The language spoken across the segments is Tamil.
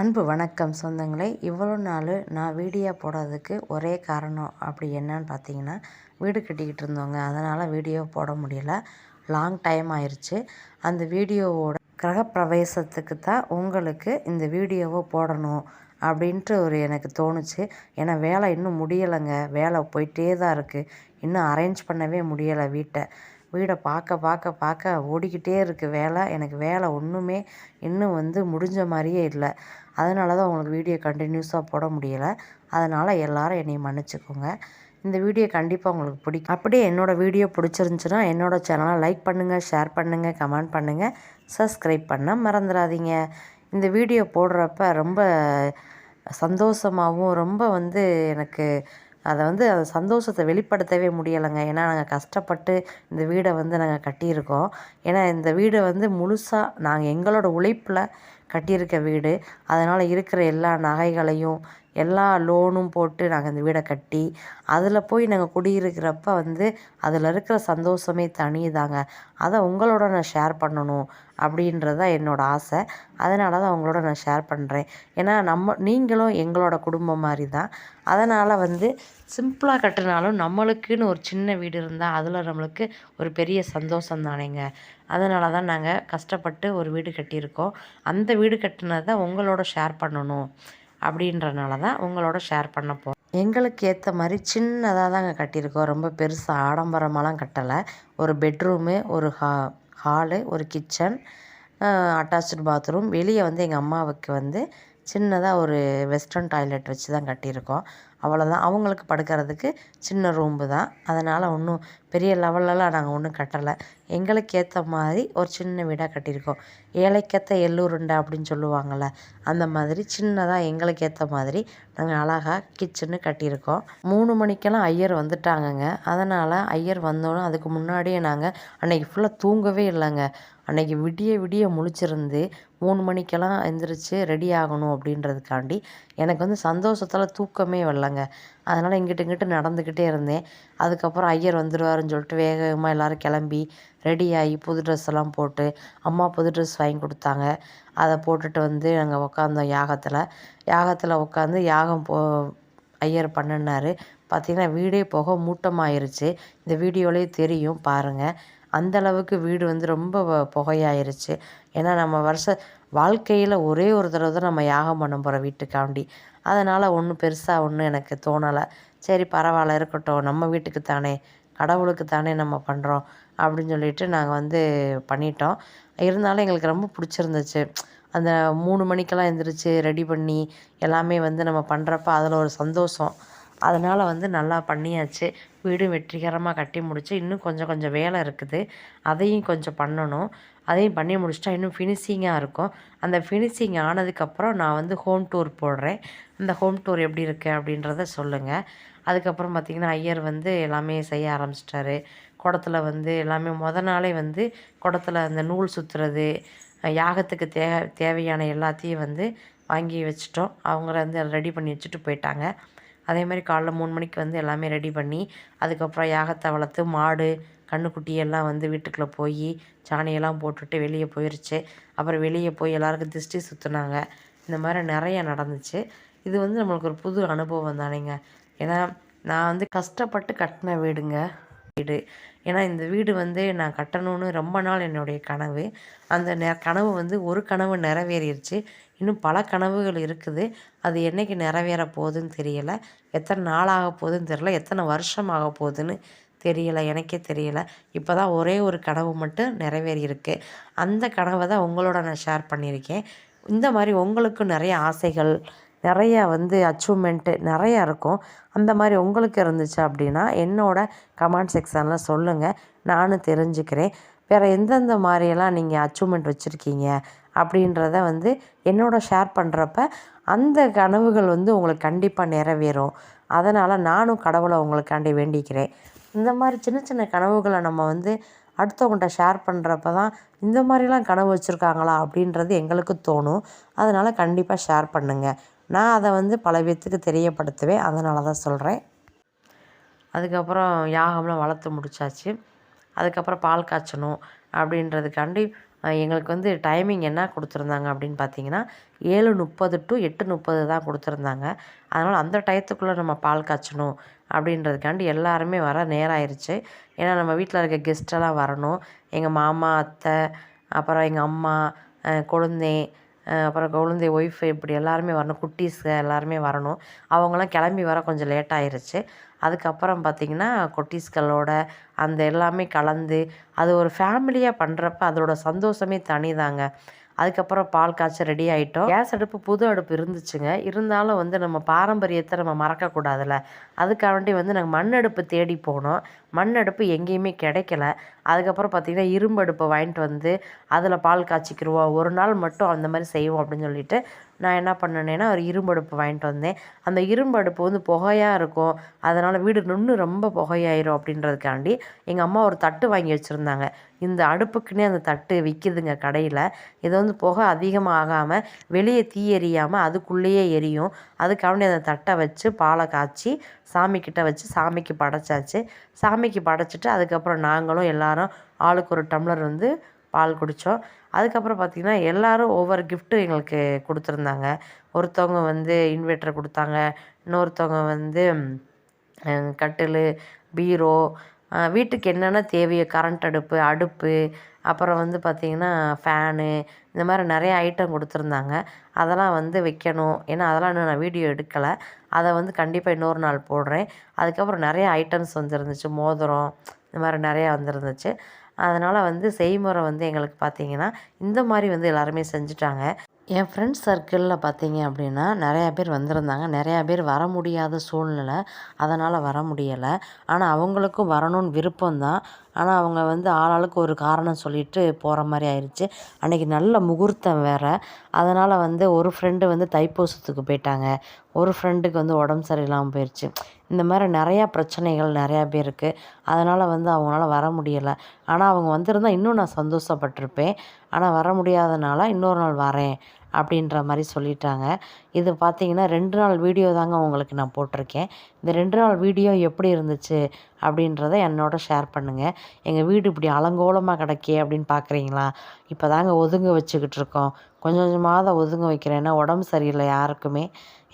அன்பு வணக்கம் சொந்தங்களே. இவ்வளோ நாள் நான் வீடியோ போடாததுக்கு ஒரே காரணம் அப்படி என்னன்னு பார்த்தீங்கன்னா வீடு கட்டிக்கிட்டு இருந்தோங்க அதனால் வீடியோ போட முடியல. லாங் டைம் ஆயிடுச்சு அந்த வீடியோவோட கிரகப்பிரவேசத்துக்கு தான் உங்களுக்கு இந்த வீடியோவை போடணும் அப்படின்ட்டு ஒரு எனக்கு தோணுச்சு. ஏன்னா வேலை இன்னும் முடியலைங்க. வேலை போயிட்டே தான் இருக்குது இன்னும் அரேஞ்ச் பண்ணவே முடியலை வீட்டை. வீடை பார்க்க பார்க்க பார்க்க ஓடிக்கிட்டே இருக்குது வேலை. எனக்கு வேலை ஒன்றுமே இன்னும் வந்து முடிஞ்ச மாதிரியே இல்லை. அதனால தான் உங்களுக்கு வீடியோ கண்டினியூஸாக போட முடியலை. அதனால் எல்லோரும் என்னை மன்னிச்சிக்கோங்க. இந்த வீடியோ கண்டிப்பாக உங்களுக்கு பிடிக்கும். அப்படியே என்னோடய வீடியோ பிடிச்சிருந்துச்சுன்னா என்னோடய சேனலை லைக் பண்ணுங்கள் ஷேர் பண்ணுங்கள் கமெண்ட் பண்ணுங்கள் சப்ஸ்கிரைப் பண்ண மறந்துடாதீங்க. இந்த வீடியோ போடுறப்ப ரொம்ப சந்தோஷமாகவும் ரொம்ப வந்து எனக்கு அதை வந்து அந்த சந்தோஷத்தை வெளிப்படுத்தவே முடியலைங்க. ஏன்னா நாங்கள் கஷ்டப்பட்டு இந்த வீடை வந்து நாங்கள் கட்டியிருக்கோம். ஏன்னா இந்த வீடை வந்து முழுசாக நாங்கள் எங்களோட உழைப்பில் கட்டியிருக்க வீடு. அதனால் இருக்கிற எல்லா நகைகளையும் எல்லா லோனும் போட்டு நாங்கள் இந்த வீடை கட்டி அதில் போய் நாங்கள் குடியிருக்கிறப்ப வந்து அதில் இருக்கிற சந்தோஷமே தனிதாங்க. அதை உங்களோட நான் ஷேர் பண்ணணும் அப்படின்றது தான் என்னோடய ஆசை. அதனால தான் உங்களோட நான் ஷேர் பண்ணுறேன் ஏன்னா நம்ம நீங்களும் எங்களோட குடும்பம் மாதிரி தான் அதனால் வந்து சிம்பிளாக கட்டினாலும் நம்மளுக்குன்னு ஒரு சின்ன வீடு இருந்தால் அதில் நம்மளுக்கு ஒரு பெரிய சந்தோஷம் தானேங்க. அதனால தான் நாங்கள் கஷ்டப்பட்டு ஒரு வீடு கட்டியிருக்கோம். அந்த வீடு கட்டினதை உங்களோட ஷேர் பண்ணணும். அப்படின்றனால தான் உங்களோட ஷேர் பண்ண போகிறோம் எங்களுக்கு ஏற்ற மாதிரி சின்னதாக தாங்க கட்டியிருக்கோம். ரொம்ப பெருசாக ஆடம்பரமாலாம் கட்டலை. ஒரு பெட்ரூமு ஒரு ஹா ஹாலு ஒரு கிச்சன் அட்டாச்சு பாத்ரூம் வெளியே வந்து எங்கள் அம்மாவுக்கு வந்து சின்னதாக ஒரு வெஸ்டர்ன் டாய்லெட் வச்சு தான் கட்டியிருக்கோம். அவ்வளோதான் அவங்களுக்கு படுக்கிறதுக்கு சின்ன ரூம்பு தான். அதனால் ஒன்றும் பெரிய லெவல்லலாம் நாங்கள் ஒன்றும் கட்டலை. எங்களுக்கு ஏற்ற மாதிரி ஒரு சின்ன வீடாக கட்டியிருக்கோம். ஏழைக்கேற்ற எள்ளூருண்டை அப்படின்னு சொல்லுவாங்கள்ல அந்த மாதிரி சின்னதாக எங்களுக்கு ஏற்ற மாதிரி நாங்கள் அழகாக கிச்சனு கட்டியிருக்கோம். மூணு மணிக்கெல்லாம் ஐயர் வந்துட்டாங்கங்க. அதனால் ஐயர் வந்தோன்னே அதுக்கு முன்னாடியே நாங்கள் அன்றைக்கி ஃபுல்லாக தூங்கவே இல்லைங்க. அன்றைக்கி விடிய விடிய முழிச்சிருந்து மூணு மணிக்கெல்லாம் எந்திரிச்சு ரெடி ஆகணும் அப்படின்றதுக்காண்டி எனக்கு வந்து சந்தோஷத்தில் தூக்கமே வரலங்க. அதனால் இங்கிட்டு இங்கிட்டு நடந்துக்கிட்டே இருந்தேன். அதுக்கப்புறம் ஐயர் வந்துடுவாருன்னு சொல்லிட்டு வேக வேகமாக எல்லோரும் கிளம்பி ரெடி ஆகி புது ட்ரெஸ் எல்லாம் போட்டு அம்மா புது ட்ரெஸ் வாங்கி கொடுத்தாங்க. அதை போட்டுட்டு வந்து நாங்கள் உட்காந்தோம் யாகத்தில். யாகத்தில் உட்காந்து யாகம் போ ஐயர் பண்ணினார். பார்த்திங்கன்னா வீடே போக மூட்டமாயிருச்சு. இந்த வீடியோலேயே தெரியும் பாருங்கள் அந்த அளவுக்கு வீடு வந்து ரொம்ப புகையாயிருச்சு. ஏன்னா நம்ம வருஷ வாழ்க்கையில் ஒரே ஒரு தடவை தான் நம்ம யாகம் பண்ண போகிறோம் வீட்டுக்காண்டி. அதனால் ஒன்றும் பெருசாக ஒன்றும் எனக்கு தோணலை. சரி பரவாயில்ல இருக்கட்டும். நம்ம வீட்டுக்கு தானே கடவுளுக்கு தானே நம்ம பண்ணுறோம் அப்படின்னு சொல்லிட்டு நாங்கள் வந்து பண்ணிட்டோம். இருந்தாலும் எங்களுக்கு ரொம்ப பிடிச்சிருந்துச்சு. அந்த மூணு மணிக்கெல்லாம் எழுந்திரிச்சு ரெடி பண்ணி எல்லாமே வந்து நம்ம பண்ணுறப்ப அதில் ஒரு சந்தோஷம். அதனால் வந்து நல்லா பண்ணியாச்சு. வீடும் வெற்றிகரமாக கட்டி முடிச்சு இன்னும் கொஞ்சம் கொஞ்சம் வேலை இருக்குது. அதையும் கொஞ்சம் பண்ணணும். அதையும் பண்ணி முடிச்சிட்டா இன்னும் ஃபினிஷிங்காக இருக்கும். அந்த ஃபினிஷிங் ஆனதுக்கப்புறம் நான் வந்து ஹோம் டூர் போடுறேன். அந்த ஹோம் டூர் எப்படி இருக்குது அப்படின்றத சொல்லுங்கள் அதுக்கப்புறம் பார்த்திங்கன்னா ஐயர் வந்து எல்லாமே செய்ய ஆரம்பிச்சிட்டாரு. குடத்துல வந்து எல்லாமே முத நாளே வந்து குடத்துல அந்த நூல் சுற்றுறது யாகத்துக்கு தே தேவையான எல்லாத்தையும் வந்து வாங்கி வச்சுட்டோம். அவங்கள வந்து ரெடி பண்ணி வச்சுட்டு போயிட்டாங்க. அதே மாதிரி காலைல மூணு மணிக்கு வந்து எல்லாமே ரெடி பண்ணி அதுக்கப்புறம் யாகத்தை வளர்த்து மாடு கன்றுக்குட்டி எல்லாம் வந்து வீட்டுக்குள்ளே போய் சாணியெல்லாம் போட்டுட்டு வெளியே போயிடுச்சு அப்புறம் வெளியே போய் எல்லாருக்கும் திருஷ்டி சுற்றுனாங்க இந்த மாதிரி நிறைய நடந்துச்சு. இது வந்து நம்மளுக்கு ஒரு புது அனுபவம் தானேங்க. ஏன்னா நான் வந்து கஷ்டப்பட்டு கட்டின வீடுங்க. வீடு. ஏன்னா இந்த வீடு வந்து நான் கட்டணும்னு ரொம்ப நாள் என்னுடைய கனவு. அந்த நெ கனவு வந்து ஒரு கனவு நிறைவேறிடுச்சு இன்னும் பல கனவுகள் இருக்குது. அது என்றைக்கு நிறைவேற போகுதுன்னு தெரியலை. எத்தனை நாள் போகுதுன்னு தெரியல. எத்தனை வருஷம் ஆக போகுதுன்னு தெரியலை. எனக்கே தெரியலை. இப்போ தான் ஒரே ஒரு கனவு மட்டும் நிறைவேறியிருக்கு. அந்த கனவை தான் உங்களோட நான் ஷேர் பண்ணியிருக்கேன். இந்த மாதிரி உங்களுக்கும் நிறைய ஆசைகள் நிறையா வந்து அச்சீவ்மெண்ட்டு நிறையா இருக்கும். அந்த மாதிரி உங்களுக்கு இருந்துச்சு அப்படின்னா என்னோடய கமெண்ட் செக்ஷனில் சொல்லுங்கள் நானும் தெரிஞ்சுக்கிறேன். வேறு எந்தெந்த மாதிரியெல்லாம் நீங்கள் அச்சீவ்மெண்ட் வச்சுருக்கீங்க அப்படின்றத வந்து என்னோட ஷேர் பண்ணுறப்ப அந்த கனவுகள் வந்து உங்களுக்கு கண்டிப்பாக நிறைவேறும். அதனால் நானும் கடவுளை உங்களுக்காண்டி வேண்டிக்கிறேன். இந்த மாதிரி சின்ன சின்ன கனவுகளை நம்ம வந்து அடுத்தவங்கள்ட்ட ஷேர் பண்ணுறப்ப தான் இந்த மாதிரிலாம் கனவு வச்சுருக்காங்களா அப்படின்றது எங்களுக்கு தோணும். அதனால் கண்டிப்பாக ஷேர் பண்ணுங்கள் நான் அதை வந்து பல பேர்த்துக்கு தெரியப்படுத்துவேன். அதனால தான் சொல்கிறேன் அதுக்கப்புறம் யாகம்லாம் வளர்த்து முடிச்சாச்சு. அதுக்கப்புறம் பால் காய்ச்சணும் அப்படின்றதுக்காண்டி எங்களுக்கு வந்து டைமிங் என்ன கொடுத்துருந்தாங்க அப்படின்னு பார்த்தீங்கன்னா ஏழு முப்பது டு எட்டு முப்பது தான் கொடுத்துருந்தாங்க. அதனால் அந்த டயத்துக்குள்ளே நம்ம பால் காய்ச்சணும் அப்படின்றதுக்காண்டி எல்லாருமே வர நேரம் ஆயிடுச்சு ஏன்னா நம்ம வீட்டில் இருக்க கெஸ்ட்டெல்லாம் வரணும். எங்கள் மாமா அத்தை அப்புறம் எங்கள் அம்மா குழந்தை அப்புறம் கொழுந்தை ஒய்ஃப் இப்படி எல்லாருமே வரணும். குட்டீஸு எல்லாருமே வரணும். அவங்களாம் கிளம்பி வர கொஞ்சம் லேட் ஆயிருச்சு. அதுக்கப்புறம் பார்த்திங்கன்னா குட்டீஸ்களோட அந்த எல்லாமே கலந்து அது ஒரு ஃபேமிலியாக பண்ணுறப்ப அதோட சந்தோஷமே தனிதாங்க. அதுக்கப்புறம் பால் காய்ச்ச ரெடி ஆகிட்டோம் கேஸ் அடுப்பு புது அடுப்பு இருந்துச்சுங்க. இருந்தாலும் வந்து நம்ம பாரம்பரியத்தை நம்ம மறக்கக்கூடாதுல்ல. அதுக்காண்டி வந்து நாங்கள் மண் அடுப்பு தேடி போனோம். மண் அடுப்பு எங்கேயுமே கிடைக்கல. அதுக்கப்புறம் பார்த்திங்கன்னா இரும்பு அடுப்பை வாங்கிட்டு வந்து அதில் பால் காய்ச்சிக்கிருவோம் ஒரு நாள் மட்டும் அந்த மாதிரி செய்வோம் அப்படின்னு சொல்லிட்டு நான் என்ன பண்ணினேன்னா ஒரு இரும்பு அடுப்பு வாங்கிட்டு வந்தேன். அந்த இரும்பு அடுப்பு வந்து புகையாக இருக்கும். அதனால் வீடு நின்று ரொம்ப புகையாயிரும் அப்படின்றதுக்காண்டி எங்கள் அம்மா ஒரு தட்டு வாங்கி வச்சுருந்தாங்க. இந்த அடுப்புக்குன்னே அந்த தட்டு விற்கிதுங்க கடையில். இதை வந்து புகை அதிகமாக ஆகாமல் வெளியே தீ எரியாமல் அதுக்குள்ளேயே எரியும். அதுக்காண்டி அந்த தட்டை வச்சு பாலை காய்ச்சி சாமிக்கிட்ட வச்சு சாமிக்கு படைச்சாச்சு. சாமி சாமிக்கு படைச்சிட்டு அதுக்கப்புறம் நாங்களும் எல்லாரும் ஆளுக்கு ஒரு டம்ளர் வந்து பால் குடித்தோம் அதுக்கப்புறம் பார்த்திங்கன்னா எல்லோரும் ஒவ்வொரு கிஃப்ட்டும் எங்களுக்கு கொடுத்துருந்தாங்க. ஒருத்தவங்க வந்து இன்வெர்ட்டர் கொடுத்தாங்க. இன்னொருத்தவங்க வந்து கட்டில் பீரோ வீட்டுக்கு என்னென்ன தேவையோ கரண்ட் அடுப்பு அடுப்பு அப்புறம் வந்து பார்த்திங்கன்னா ஃபேனு இந்த மாதிரி நிறைய ஐட்டம் கொடுத்துருந்தாங்க. அதெல்லாம் வந்து வைக்கணும். ஏன்னா அதெல்லாம் இன்னும் நான் வீடியோ எடுக்கலை. அதை வந்து கண்டிப்பாக இன்னொரு நாள் போடுறேன். அதுக்கப்புறம் நிறைய ஐட்டம்ஸ் வந்துருந்துச்சு. மோதிரம் இந்த மாதிரி நிறையா வந்துருந்துச்சு. அதனால் வந்து செய்முறை வந்து எங்களுக்கு பார்த்திங்கன்னா இந்த மாதிரி வந்து எல்லாருமே செஞ்சுட்டாங்க. என் ஃப்ரெண்ட்ஸ் சர்க்கிளில் பார்த்தீங்க அப்படின்னா நிறையா பேர் வந்திருந்தாங்க. நிறையா பேர் வர முடியாத சூழ்நிலை. அதனால் வர முடியலை. ஆனால் அவங்களுக்கும் வரணும்னு விருப்பம் தான் ஆனால் அவங்க வந்து ஆளாளுக்கு ஒரு காரணம் சொல்லிட்டு போகிற மாதிரி ஆயிடுச்சு அன்றைக்கி நல்ல முகூர்த்தம் வேறு. அதனால் வந்து ஒரு ஃப்ரெண்டு வந்து தைப்பூசத்துக்கு போயிட்டாங்க. ஒரு ஃப்ரெண்டுக்கு வந்து உடம்பு சரியில்லாமல் போயிடுச்சு இந்த மாதிரி நிறையா பிரச்சனைகள் நிறையா பேருக்கு அதனால் வந்து அவங்களால வர முடியலை. ஆனால் அவங்க வந்திருந்தால் இன்னும் நான் சந்தோஷப்பட்டிருப்பேன். ஆனால் வர முடியாதனால இன்னொரு நாள் வரேன். அப்படின்ற மாதிரி சொல்லிட்டாங்க. இது பார்த்தீங்கன்னா ரெண்டு நாள் வீடியோ தாங்க உங்களுக்கு நான் போட்டிருக்கேன். இந்த ரெண்டு நாள் வீடியோ எப்படி இருந்துச்சு அப்படின்றத என்னோட ஷேர் பண்ணுங்கள் எங்கள் வீடு இப்படி அலங்கோலமாக கிடக்கே அப்படின்னு பார்க்குறீங்களா இப்போ தாங்க ஒதுங்க வச்சுக்கிட்டு இருக்கோம். கொஞ்சம் கொஞ்சமாக தான் ஒதுங்க வைக்கிறேன். ஏன்னா உடம்பு சரியில்லை யாருக்குமே.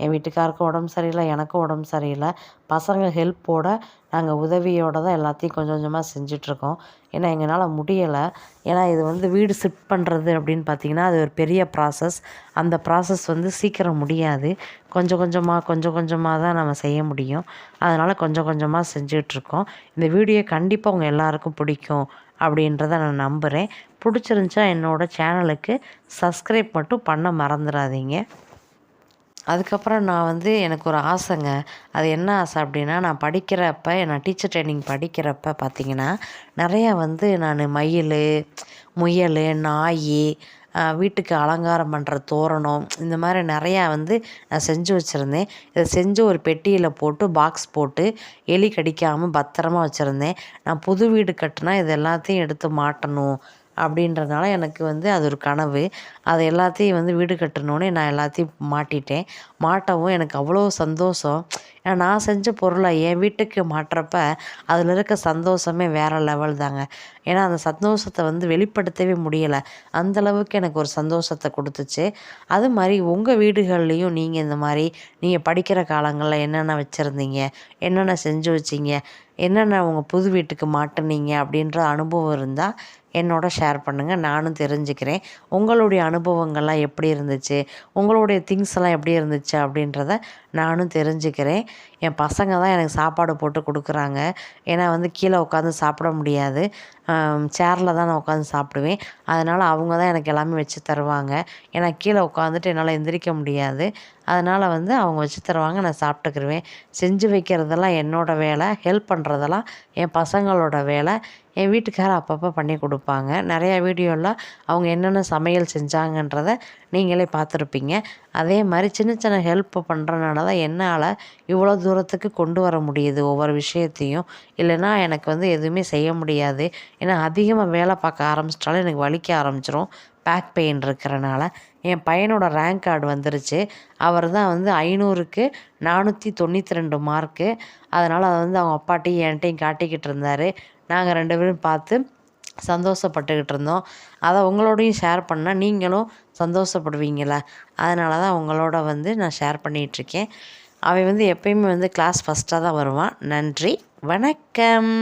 என் வீட்டுக்காருக்கும் உடம்பு சரியில்லை எனக்கும் உடம்பு சரியில்லை. பசங்க ஹெல்ப்போட நாங்கள் உதவியோடு தான் எல்லாத்தையும் கொஞ்சம் கொஞ்சமாக செஞ்சிட்ருக்கோம். ஏன்னா எங்களால் முடியலை. ஏன்னா இது வந்து வீடு ஷிஃப்ட் பண்ணுறது அப்படின்னு பார்த்திங்கன்னா அது ஒரு பெரிய ப்ராசஸ் அந்த ப்ராசஸ் வந்து சீக்கிரம் முடியாது. கொஞ்சம் கொஞ்சமாக கொஞ்சம் கொஞ்சமாக தான் நம்ம செய்ய முடியும். அதனால் கொஞ்சம் கொஞ்சமாக செஞ்சிட்ருக்கோம். இந்த வீடியோ கண்டிப்பாக உங்கள் எல்லாருக்கும் பிடிக்கும் அப்படின்றத நான் நம்புகிறேன் பிடிச்சிருந்துச்சா என்னோடய சேனலுக்கு சப்ஸ்கிரைப் மட்டும் பண்ண மறந்துடாதீங்க. அதுக்கப்புறம் நான் வந்து எனக்கு ஒரு ஆசைங்க. அது என்ன ஆசை அப்படின்னா நான் படிக்கிறப்ப நான் டீச்சர் ட்ரைனிங் படிக்கிறப்ப பார்த்திங்கன்னா நிறையா வந்து நான் மயில் முயல் நாய் வீட்டுக்கு அலங்காரம் பண்ணுற தோரணம் இந்த மாதிரி நிறையா வந்து நான் செஞ்சு வச்சுருந்தேன். இதை செஞ்சு ஒரு பெட்டியில் போட்டு பாக்ஸ் போட்டு எலி கடிக்காமல் பத்திரமா வச்சுருந்தேன். நான் புது வீடு கட்டினா இது எல்லாத்தையும் எடுத்து மாட்டணும். அப்படின்றதுனால எனக்கு வந்து அது ஒரு கனவு. அது எல்லாத்தையும் வந்து வீடு கட்டணுன்னே நான் எல்லாத்தையும் மாட்டிட்டேன். மாட்டவும் எனக்கு அவ்வளோ சந்தோஷம். ஏன்னா நான் செஞ்ச பொருளை என் வீட்டுக்கு மாட்டுறப்ப அதில் இருக்க சந்தோஷமே வேறு லெவல் தாங்க. ஏன்னா அந்த சந்தோஷத்தை வந்து வெளிப்படுத்தவே முடியலை. அந்தளவுக்கு எனக்கு ஒரு சந்தோஷத்தை கொடுத்துச்சு. அது மாதிரி உங்கள் வீடுகள்லேயும் நீங்கள் இந்த மாதிரி நீங்கள் படிக்கிற காலங்களில் என்னென்ன வச்சுருந்தீங்க? என்னென்ன செஞ்சு வச்சிங்க? என்னென்ன உங்கள் புது வீட்டுக்கு மாட்டினீங்க அப்படின்ற அனுபவம் இருந்தால் என்னோட ஷேர் பண்ணுங்கள் நானும் தெரிஞ்சுக்கிறேன். உங்களுடைய அனுபவங்கள்லாம் எப்படி இருந்துச்சு? உங்களுடைய திங்ஸ் எல்லாம் எப்படி இருந்துச்சு அப்படின்றத நானும் தெரிஞ்சுக்கிறேன். என் பசங்க தான் எனக்கு சாப்பாடு போட்டு கொடுக்குறாங்க. ஏன்னா வந்து கீழே உட்காந்து சாப்பிட முடியாது. சேரில் தான் நான் உட்காந்து சாப்பிடுவேன். அதனால் அவங்க தான் எனக்கு எல்லாமே வச்சு தருவாங்க. ஏன்னா கீழே உட்காந்துட்டு என்னால் எந்திரிக்க முடியாது. அதனால் வந்து அவங்க வச்சு தருவாங்க நான் சாப்பிட்டுக்கிருவேன். செஞ்சு வைக்கிறதெல்லாம் என்னோடய வேலை ஹெல்ப் பண்ணுறதெல்லாம் என் பசங்களோட வேலை. என் வீட்டுக்காரர் அப்பப்போ பண்ணி கொடுப்பாங்க. நிறையா வீடியோவில் அவங்க என்னென்ன சமையல் செஞ்சாங்கன்றத நீங்களே பார்த்துருப்பீங்க. அதே மாதிரி சின்ன சின்ன ஹெல்ப் பண்ணுறனால தான் என்னால் இவ்வளோ தூரத்துக்கு கொண்டு வர முடியுது ஒவ்வொரு விஷயத்தையும். இல்லைன்னா எனக்கு வந்து எதுவுமே செய்ய முடியாது. ஏன்னா அதிகமாக வேலை பார்க்க ஆரம்பிச்சிட்டாலும் எனக்கு வலிக்க ஆரம்பிச்சிரும். பேக் பெயின் இருக்கிறனால என் பையனோட ரேங்க் கார்டு வந்துருச்சு. அவர் தான் வந்து ஐநூறுக்கு நானூற்றி தொண்ணூற்றி ரெண்டு மார்க்கு அதனால் அதை வந்து அவங்க அப்பாட்டையும் என்கிட்டையும் காட்டிக்கிட்டு இருந்தார். நாங்கள் ரெண்டு பேரும் பார்த்து சந்தோஷப்பட்டுக்கிட்டு இருந்தோம். அதை உங்களோடையும் ஷேர் பண்ணால் நீங்களும் சந்தோஷப்படுவீங்களா? அதனால தான் உங்களோட வந்து நான் ஷேர் பண்ணிகிட்ருக்கேன் அவன் வந்து எப்பயுமே வந்து கிளாஸ் ஃபஸ்ட்டாக தான் வருவான். நன்றி வணக்கம்.